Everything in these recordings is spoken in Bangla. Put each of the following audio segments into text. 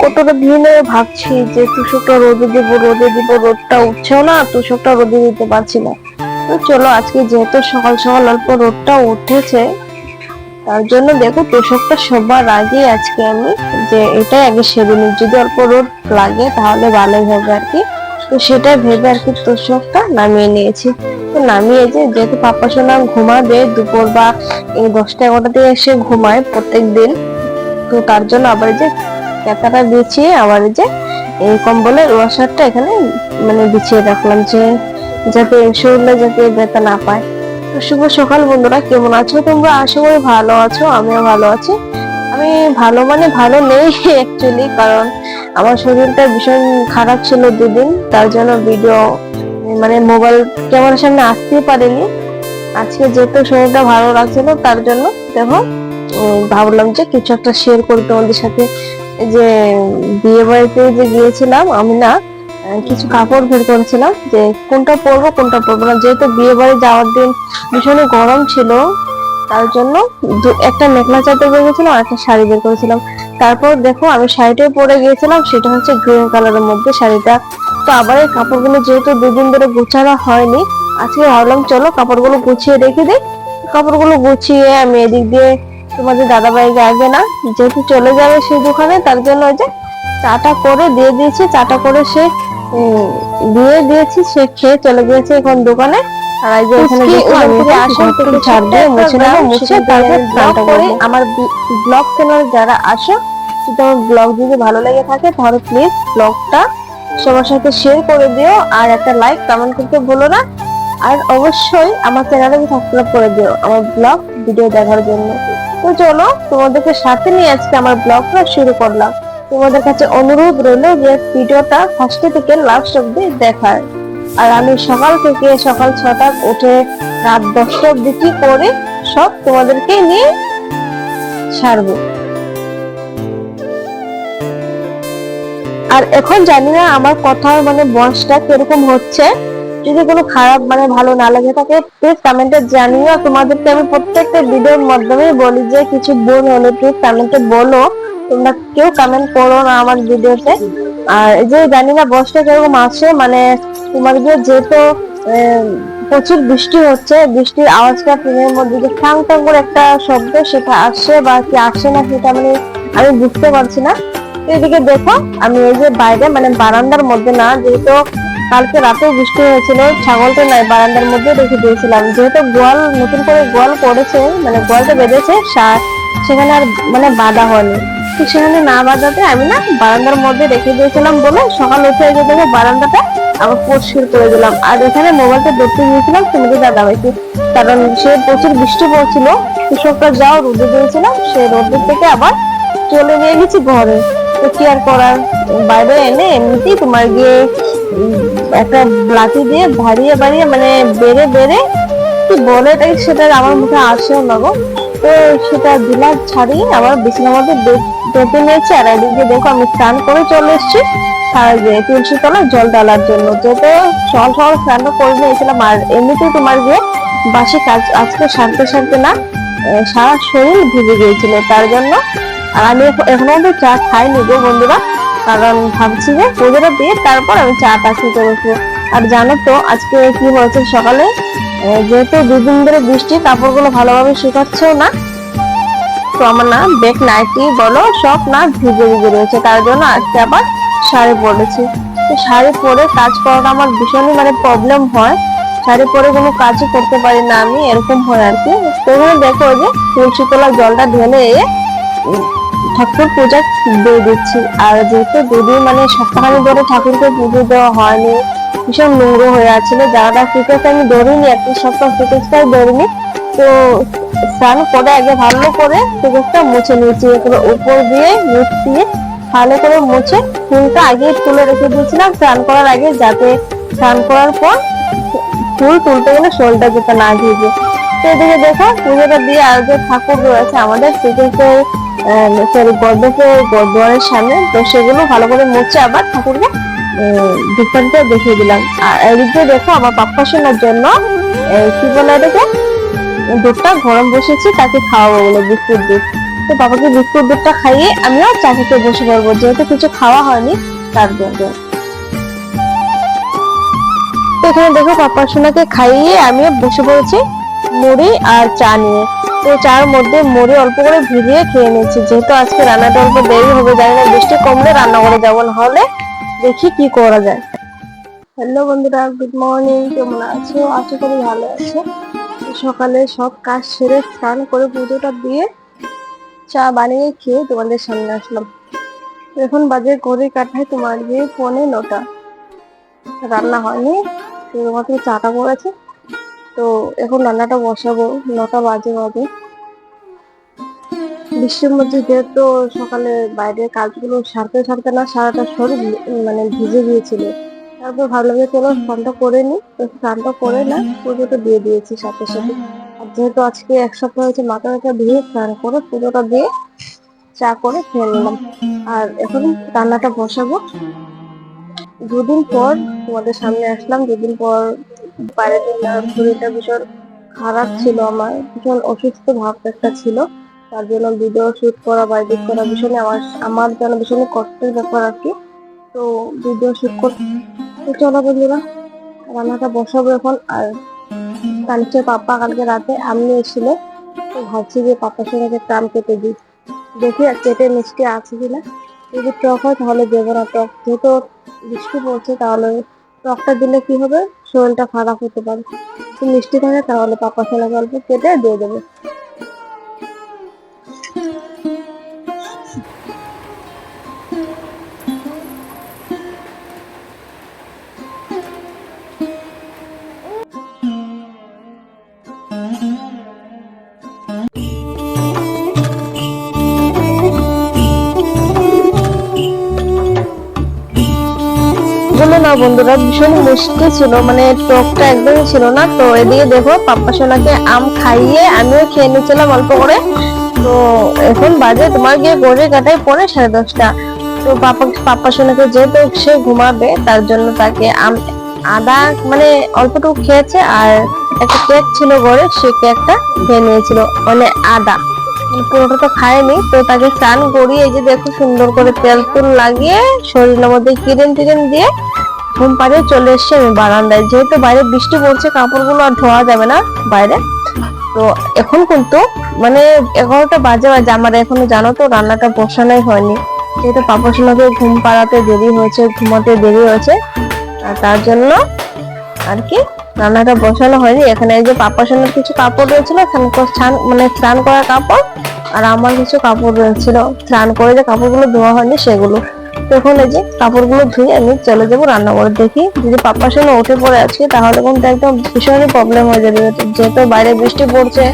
কতটা দিন ভাবছি যে তুষকটা রোদে দিব রোদে দিব, রোদটা উঠছেও না, তুষকটা রোদে দিতে পারছি না। তো চলো, আজকে যেহেতু সকাল সকাল অল্প রোদটা উঠেছে, তার জন্য দেখো তোষকটা সবার আগে আজকে আমি যে এটাই আগে সেরে নিই। যদি অল্প রোদ লাগে তাহলে ভালোই হবে আর কি। তো সেটাই ভেবে আর কি তোষকটা নামিয়ে নিয়েছি। তো নামিয়ে যে যেহেতু পাপা সোনা ঘুমাবে, দুপুর বা এই দশটা এগারোটা এগারোটাতে এসে ঘুমায় প্রত্যেক দিন তো তার জন্য আবার যে ক্যাতাটা বিছিয়ে আবার যে এই কম্বলের ওয়াশারটা এখানে মানে বিছিয়ে রাখলাম যে যাতে শরীরে যাতে ব্যথা না পায়। তো শুভ সকাল বন্ধুরা, কেমন আছো তোমরা? আশা করি ভালো আছো, আমিও ভালো আছি। আমি ভালো মানে ভালো নেই অ্যাকচুয়ালি কারণ আমার শরীরটা ভীষণ খারাপ ছিল দুদিন, তার জন্য ভিডিও মানে মোবাইল ক্যামেরার সামনে আসতেই পারিনি। আজকে যেহেতু শরীরটা ভালো লাগছিল, তার জন্য দেখো ভাবলাম যে কিছু একটা শেয়ার করি তোমাদের সাথে। যে বিয়ে বাড়িতে যে গিয়েছিলাম, আমি না কিছু কাপড় বের করেছিলাম যে কোনটা পরবো কোনটা পরবো না। যেহেতু বিয়ে বাড়ি যাওয়ার দিন ভীষণ গরম ছিল, তার জন্য একটা মেখলা চাদর বের করেছিলাম আর একটা শাড়ি বের করেছিলাম। তারপর দেখো, আমি শাড়িটাই পরে গিয়েছিলাম, সেটা হচ্ছে গ্রিন কালারের মধ্যে শাড়িটা। তো আবার এই কাপড়গুলো যেহেতু দুদিন ধরে গুছানো হয়নি, আজকে ভাবলাম, চলো কাপড়গুলো গুছিয়ে রেখে দিই। কাপড়গুলো গুছিয়ে আমি এদিক দিয়ে তোমাদের দাদা ভাইকে আগে না যেহেতু চলে যাবে সেই দোকানে তার জন্য ওই যে চাটা করে দিয়ে দিয়েছি চাটা করে সে দিয়ে দিয়েছি সে খেয়ে চলে গিয়েছে এখন দোকানে। আর এই যে এখানে দিয়ে মুছে নেব মুছে তারপর স্নানটা করে আমার ব্লগ চ্যানেল যারা আসো যদি আমার ব্লগ যদি ভালো লেগে থাকে তাহলে প্লিজ ব্লগটা সবার সাথে শেয়ার করে দিও আর একটা লাইক কমেন্ট করতে ভুলো না। আর অবশ্যই আমার চ্যানেলকে সাবস্ক্রাইব করে দিও আমার ব্লগ ভিডিও দেখার জন্য। তো চলো, তোমাদেরকে সাথে নিয়ে আজকে আমার ব্লগটা শুরু করলাম। তোমাদের কাছে অনুরোধ রইল যে ভিডিওটা ফার্স্ট থেকে লাস্ট অব্দি দেখার। আর আমি সকাল থেকে সকাল ছটা উঠে রাত দশটা অব্দি কি করে সব তোমাদেরকে নিয়ে ছাড়বো। আর এখন জানি না আমার কথা মানে বয়সটা কীরকম হচ্ছে। যদি কোনো খারাপ মানে ভালো না লাগে থাকে প্লিজ কমেন্টে জানিও। তোমাদেরকে আমি প্রত্যেকটা ভিডিওর মাধ্যমে বলি যে, কিছু ভুল হলে প্লিজ কমেন্টে বলো। তোমরা কেউ কমেন্ট করো না আমার ভিডিওতে। আর যে জানি না, বয়সটা কীরকম আছে মানে তোমার যে যেহেতু প্রচুর বৃষ্টি হচ্ছে, বৃষ্টির আওয়াজটা ট্রেনের মধ্যে যে ঠাং ঠাং করে একটা শব্দ, সেটা আসে বা কি আসে না সেটা মানে আমি বুঝতে পারছি না। এদিকে দেখো, আমি এই যে বাইরে মানে বারান্দার মধ্যে না, যেহেতু কালকে রাতেও বৃষ্টি হয়েছিল। ছাগলটা নাই, বারান্দার মধ্যে রেখে দিয়েছিলাম। যেহেতু গোয়াল নতুন করে গোয়াল করেছে মানে গোয়ালটা বেঁধেছে, সা- সেখানে আর মানে বাঁধা হয়নি। তো সেখানে না বাঁধাতে আমি না বারান্দার মধ্যে রেখে দিয়েছিলাম বলে সকাল উঠে এসে দেখে বারান্দাটা আবার পরিষ্কার করে দিলাম। আর এখানে মোবাইলটা দেখতে গিয়েছিলাম তোমাদের দাদা ভাইকে কারণ সে প্রচুর বৃষ্টি পড়ছিল, কৃষকরা যাও রোদে দিয়েছিলাম সেই রোদের থেকে আবার চলে নিয়ে গেছি ঘরে। তো কি আর করার? বাইরে এনে এমনিতেই তোমার গিয়ে একটা লাঠি দিয়ে ভারিয়ে বাড়িয়ে মানে বেড়ে বেড়ে কি বলে সেটা আমার মুখে আসেও তো সেটা ছাড়িয়ে বিছানার মধ্যে নিয়েছি আর এদিকে দেখো আমি স্নান করে চলে এসেছি। আর যে তুলসী তলায় জল ঢালার জন্য। যেহেতু সকাল সকাল স্নানটা করে নিয়েছিলাম আর এমনিতেই তোমার গিয়ে বাসি কাজ আজকে সারতে সারতে না সারা শরীর ভিজে গিয়েছিল। তার জন্য আর আমি এখনও অব্দি চা খাইনি গো বন্ধুরা। কারণ ভাবছি যে পুজোটা দিয়ে তারপর আমি চাটা খেতে বসবো আর জানো তো, আজকে কি হয়েছে সকালে? যেহেতু দুদিন ধরে বৃষ্টি, কাপড়গুলো ভালোভাবে শুকাচ্ছেও না। তো আমার না বেক নাইটি বলো, সব না ভিজে ভিজে রয়েছে। তার জন্য আজকে আবার শাড়ি পরেছি। তো শাড়ি পরে কাজ করাটা আমার ভীষণই মানে প্রবলেম হয়। শাড়ি পরে কোনো কাজই করতে পারি না আমি, এরকম হয় আর কি। তো দেখো যে তুলসী তোলা জলটা ঢেলে ঠাকুর পূজা দিয়ে দিচ্ছি। আর যেহেতু দুদিন মানে সপ্তাহখানি ধরে ঠাকুরকে পুজো দেওয়া হয়নি, ভীষণ নোংরো হয়ে আছিল জায়গাটা ফুটেছে আমি ধরিনি একটা সপ্তাহ ফুটেজটাই ধরিনি। তো স্নান করে আগে ভালো করে ফুটেজটা মুছে নিয়েছি। এরপরে উপর দিয়ে নিচ দিয়ে ভালো করে মুছে ফুলটা আগে তুলে রেখে দিয়েছিলাম। স্নান করার আগে যাতে স্নান করার পর ফুল তুলতে গেলে শোলটা যাতে না ভিজে। তো এদিকে দেখো, পুজোটা দিয়ে আর যে ঠাকুর রয়েছে, আমাদের সেক্ষেত্রে সরি দুয়ারের সামনে। তো সেগুলো ভালো করে মুছে আবার ঠাকুরকে দেখিয়ে দিলাম। আর এদিকে দেখো, আমার পাপ্পা জন্য কি বলে এটাকে? দুধটা গরম বসেছি, তাকে খাওয়াবো বলে বিস্কুট দুধ। তো বাবাকে বিস্কুট দুধটা খাইয়ে আমিও চা বসে পড়ব, যেহেতু কিছু খাওয়া হয়নি, তার জন্য। তো এখানে দেখো, পাপা সোনাকে খাইয়ে আমিও বসে পড়েছি মুড়ি আর চা নিয়ে। তো চার মধ্যে মুড়ি অল্প করে ভিজিয়ে খেয়ে নিচ্ছি যেহেতু আজকে রান্নাটা অল্প দেরি হবে, জানি না, বৃষ্টি কমলে রান্না করে যাব, না হলে দেখি কি করা যায়। হ্যালো বন্ধুরা গুড মর্নিং কেমন আছো? আশা করি ভালো আছো। সকালে সব কাজ সেরে স্নান করে পুজোটা দিয়ে চা বানিয়ে খেয়ে তোমাদের সামনে আসলাম। এখন বাজে ঘড়ি কাটায় তোমার গিয়ে ফোনে নটা। রান্না হয়নি শুধুমাত্র চাটা করেছে তো এখন রান্নাটা বসাবো, নটা বাজে বাজে বৃষ্টির মধ্যে যেহেতু সকালে বাইরের কাজগুলো সারতে সারতে না, সারাটা শরীর মানে ভিজে গিয়েছিল। তারপর ভাবলাম যে চলো স্নানটা করে নি তো স্নানটা করে না, পুজোটা দিয়ে দিয়েছি সাথে সাথে। আর যেহেতু আজকে এক সপ্তাহ হয়েছে মাথা ব্যথা, ধুয়ে স্নান করে পুজোটা দিয়ে চা করে খেয়ে নিলাম। আর এখন রান্নাটা বসাবো। দুদিন পর তোমাদের সামনে আসলাম, দুদিন পর বাইরে শরীরটা ভীষণ খারাপ ছিল আমার, ভীষণ অসুস্থ ভাব একটা ছিল। তার জন্য ভিডিও শুট করা বা করা ভীষণ আমার আমার জন্য ভীষণ কষ্টের ব্যাপার আর কি। তো ভিডিও শুট করতে চলো বন্ধুরা, রান্নাটা বসাবো এখন। আর কালকে পাপা কালকে রাতে আমি এসেছিল ভাবছি যে পাপার সঙ্গে কাম কেটে দিই। দেখি আর কেটে মিষ্টি আছে কিনা। যদি টক হয় তাহলে দেবো না, টক যেহেতু বৃষ্টি পড়ছে তাহলে টকটা দিলে কি হবে? শরীরটা খারাপ হতে পারে। মিষ্টি থাকে তাহলে পাকা গল্প কেটে দিয়ে দেবো। গুলো না বন্ধুরা, ভীষণ মিষ্টি ছিল মানে টকটা একদমই ছিল না। তো এদিকে দেখো, পাপ্পা সোনাকে আম খাইয়ে আমিও খেয়ে নিয়েছিলাম অল্প করে। তো এখন বাজে তোমার গিয়ে গড়ে কাটায় পরে সাড়ে দশটা। তো পাপা, পাপ্পা সোনাকে যেহেতু সে ঘুমাবে, তার জন্য তাকে আম, আদা মানে অল্পটুকু খেয়েছে, আর একটা কেক ছিল গড়ে, সে কেকটা খেয়ে নিয়েছিল মানে আদা। পুরোটা তো খায়নি, তো তাকে স্নান করিয়ে এই যে দেখো সুন্দর করে তেল তুল লাগিয়ে শরীরের মধ্যে কিরেন টিরেন দিয়ে ঘুম পাড়িয়ে চলে এসছে আমি বারান্দায়। যেহেতু বাইরে বৃষ্টি পড়ছে, কাপড়গুলো আর ধোয়া যাবে না বাইরে। তো এখন কিন্তু মানে এগারোটা বাজে বাজে, আমার এখনও জানো তো রান্নাটা বসানোই হয়নি। যেহেতু পাপা সোনাকে ঘুম পাড়াতে দেরি হয়েছে, ঘুমাতে দেরি হয়েছে, আর তার জন্য আর কি রান্নাটা বসানো হয়নি। এখানে এই যে পাপা সোনার কিছু কাপড় রয়েছিল স্নান- মানে স্নান করা কাপড়, আর আমার কিছু কাপড় রয়েছিল। স্নান করে যে কাপড়গুলো ধোয়া হয়নি, সেগুলো। তো এখন এই যে কাপড়গুলো ধুয়ে আমি চলে যাব রান্না করে দেখি যদি পাপার সঙ্গে উঠে পড়ে আছে, তাহলে কিন্তু একদম ভীষণই প্রবলেম হয়ে যাবে, যেহেতু বাইরে বৃষ্টি পড়ছে।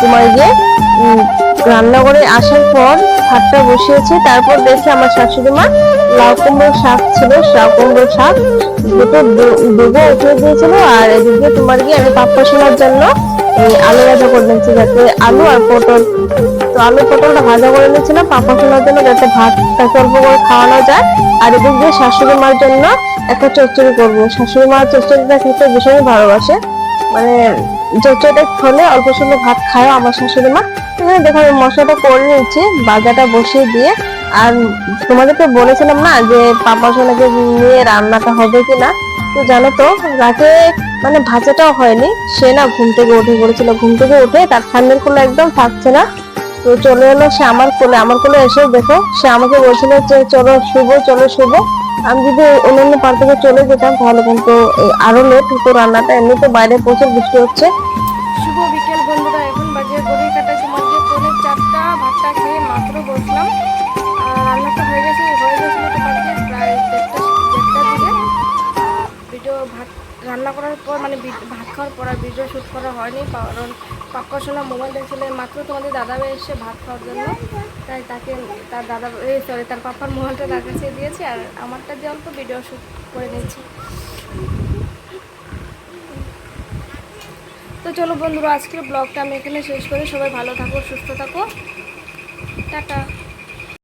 তোমার যে উম, রান্নাঘরে আসার পর ভাতটা বসিয়েছি তারপর দেখি আমার শাশুড়ি মা লাউ কুমড়োর শাক ছিল লাউ কুমড়োর শাক দুটো দুটো উঠিয়ে দিয়েছিল আর এদিকে তোমার গিয়ে আমি পাপ্পা শোনার জন্য আলু ভাজা করে নিচ্ছি যাতে আলু আর পটল তো আলু পটলটা ভাজা করে নিয়েছিলাম পাপ্পা শোনার জন্য যাতে ভাতটাকে অল্প করে খাওয়ানো যায় আর এদিক দিয়ে শাশুড়ি মার জন্য একটা চচ্চড়ি করব। শাশুড়ি মা চচ্চড়িটা খেতে ভীষণই ভালোবাসে। মানে চচ্চড়িটা হলে অল্প সময় ভাত খায়, আমার শাশুড়ি মা। দেখো, আমি মশলাটা করে নিচ্ছি বাজাটা বসিয়ে দিয়ে। আর তোমাদেরকে বলেছিলাম না যে পাপা নিয়ে রান্নাটা হবে কিনা? তো জানো তো, রাতে মানে ভাজাটাও হয়নি। সে না ঘুম থেকে উঠে পড়েছিল ঘুম থেকে উঠে তার ঠান্ডার কোলে একদম থাকছে না। তো চলে এলো সে আমার কোলে। আমার কোলে এসে দেখো, সে আমাকে বলছিল যে, চলো শুভ চলো শুভ আমি যদি অন্যান্য পার থেকে চলে যেতাম, তাহলে কিন্তু আরও লেট হতো রান্নাটা। এমনিতে বাইরে প্রচুর বৃষ্টি হচ্ছে। শুভ বিকেল বন্ধুরা, এখন বাজে ঘড়ির কাটা সময়। পৌনে চারটা ভাতটা খেয়ে মাত্র বসলাম। রান্নাটা হয়ে গেছে, হয়ে গেছিল ভিডিও ভাত রান্না করার পর মানে ভাত খাওয়ার পর ভিডিও শ্যুট করা হয়নি, কারণ পাক্কা সোনা মোবাইল দেখছিল মাত্র তোমাদের দাদা ভাই এসে ভাত খাওয়ার জন্য। তাই তাকে, তার দাদা সরি তার পাপার মোবাইলটা তার কাছে দিয়েছি আর আমারটা দিয়ে অল্প ভিডিও শ্যুট করে দিয়েছি। তো চলো বন্ধুরা, আজকের ব্লগটা আমি এখানে শেষ করি। সবাই ভালো থাকো, সুস্থ থাকো। টাটা।